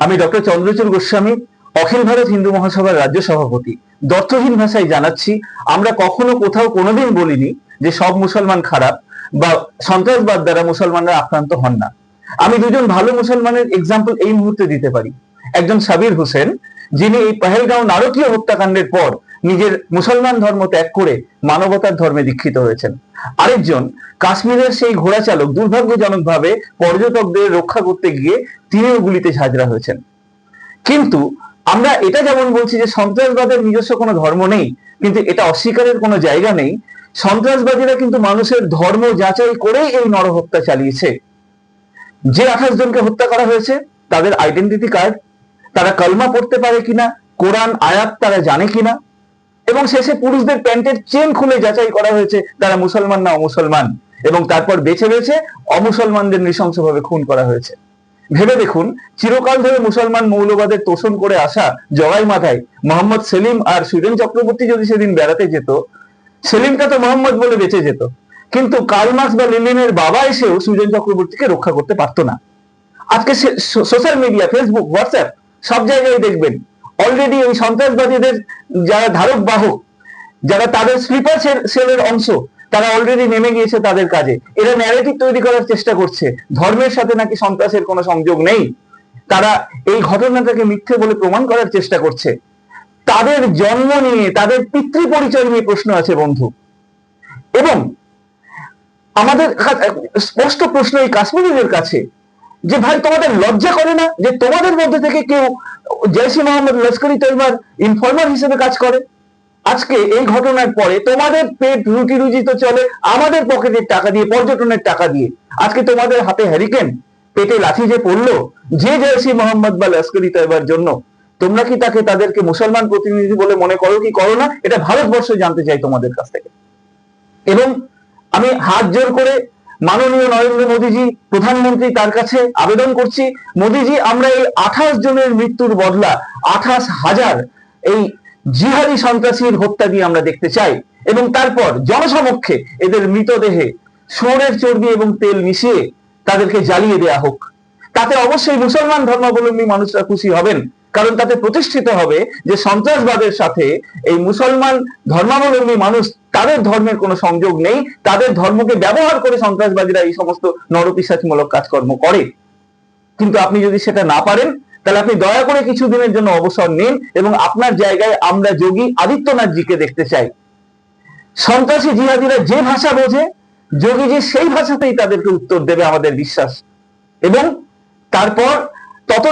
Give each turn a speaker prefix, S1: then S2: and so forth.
S1: আমি ডক্টর চন্দ্রচূড় গোস্বামী, অখিল ভারত হিন্দু মহাসভার রাজ্য সভাপতি। দর্থহীন ভাষায় জানাচ্ছি, আমরা কখনো কোথাও কোনোদিন বলিনি যে সব মুসলমান খারাপ বা সন্ত্রাসবাদ দ্বারা মুসলমানরা আক্রান্ত হন না। আমি দুজন ভালো মুসলমানের এক্সাম্পল এই মুহূর্তে দিতে পারি। একজন সাবির হোসেন, যিনি এই পেহেলগাঁও নারকীয় হত্যাকাণ্ডের পর নিজের মুসলমান ধর্ম ত্যাগ করে মানবতার ধর্মে দীক্ষিত হয়েছেন। আরেকজন, কাশ্মীরের সেই ঘোড়া চালক দুর্ভাগ্যজনকভাবে পর্যটকদের রক্ষা করতে গিয়ে তিনিও গুলিতে ঝাঁঝরা হয়েছেন। কিন্তু আমরা এটা যেমন বলছি যে সন্ত্রাসবাদের নিজস্ব কোনো ধর্ম নেই, কিন্তু এটা অস্বীকারের কোনো জায়গা নেই। সন্ত্রাসবাদীরা কিন্তু মানুষের ধর্ম যাচাই করেই এই নরহত্যা চালিয়েছে। যে আঠাশ জনকে হত্যা করা হয়েছে, তাদের আইডেন্টিটি কার্ড তারা কলমা পড়তে পারে কিনা, কোরআন আয়াত তারা জানে কিনা এবং শেষে পুরুষদের প্যান্টের চেন খুলে যাচাই করা হয়েছে তারা মুসলমান না অমুসলমান। এবং তারপর বেছে বেছে অমুসলমানদের নৃশংসভাবে খুন করা হয়েছে। ভেবে দেখুন, চিরকাল ধরে মুসলমান মৌলবাদের তোষণ করে আসা জগাই মাথায় মোহাম্মদ সেলিম আর সুরেন চক্রবর্তী যদি সেদিন বেড়াতে যেত, সেলিমটা তো মোহাম্মদ বলে বেঁচে যেত। কিন্তু কালমার্কস বা লিলিনের বাবা এসেও সুজন চক্রবর্তীকে রক্ষা করতে পারতো না। আজকে সোশ্যাল মিডিয়া ফেসবুক হোয়াটসঅ্যাপ সব জায়গায় দেখবেন। অলরেডি ওই সন্ত্রাসবাদীদের যারা ধারক বাহক, যারা তাদের স্লিপার সেলের অংশ, তারা অলরেডি নেমে গিয়েছে তাদের কাজে। এরা ন্যারেটিভ তৈরি করার চেষ্টা করছে। ধর্মের সাথে নাকি সন্ত্রাসের কোনো সংযোগ নেই? তারা এই ঘটনাটাকে মিথ্যে বলে প্রমাণ করার চেষ্টা করছে। তাদের জন্ম নিয়ে, তাদের পিতৃ পরিচয় নিয়ে প্রশ্ন আছে, বন্ধু। এবং আমাদের স্পষ্ট প্রশ্ন এই কাশ্মীরিদের কাছে। যে ভাই তোমাদের লজ্জা করে না যে তোমাদের মধ্যে থেকে কেউ জৈসি মোহাম্মদ লস্করি তৈবার ইনফর্মার হিসেবে কাজ করে? আজকে এই ঘটনার পরে তোমাদের পেট রুটি রুজি তো চলে, আমাদের পকেটের টাকা দিয়ে, পর্যটনের টাকা দিয়ে। আজকে তোমাদের হাতে হ্যারিকেন পেটে লাঠি যে পড়ল, যে জয়সি মোহাম্মদ বা লস্করি তৈবার জন্য, তোমরা কি তাকে তাদেরকে মুসলমান প্রতিনিধি বলে মনে করো কি করো না? এটা ভারতবর্ষ জানতে চাই তোমাদের কাছ থেকে। এবং আমি হাত জোর করে মাননীয় নরেন্দ্র মোদীজি, প্রধানমন্ত্রী তার কাছে আবেদন করছি। মোদীজি, আমরা এই আঠাশ জনের মৃত্যুর বদলা আঠাশ হাজার এই জিহাদি সন্ত্রাসীর হত্যা দিয়ে আমরা দেখতে চাই। এবং তারপর জনসমক্ষে এদের মৃতদেহে শুয়োরের চর্বি এবং তেল মিশিয়ে তাদেরকে জ্বালিয়ে দেয়া হোক। তাতে অবশ্যই মুসলমান ধর্মাবলম্বী মানুষরা খুশি হবেন। কারণ তাতে প্রতিষ্ঠিত হবে যে সন্ত্রাসবাদের সাথে এই মুসলমান ধর্মাবলম্বী মানুষ, তাদের ধর্মের কোনো সংযোগ নেই, তাদের ধর্মকে ব্যবহার করে সন্ত্রাসবাদীরা এই সমস্ত নরপিসাচমূলক কাজকর্ম করে। কিন্তু আপনি যদি সেটা না পারেন, তাহলে আপনি দয়া করে কিছুদিনের জন্য অবসর নিন এবং আপনার জায়গায় আমরা যোগী আদিত্যনাথজিকে দেখতে চাই। সন্ত্রাসী জিহাদিরা যে ভাষা বোঝে, যোগীজি সেই ভাষাতেই তাদেরকে উত্তর দেবে আমাদের বিশ্বাস। এবং তারপর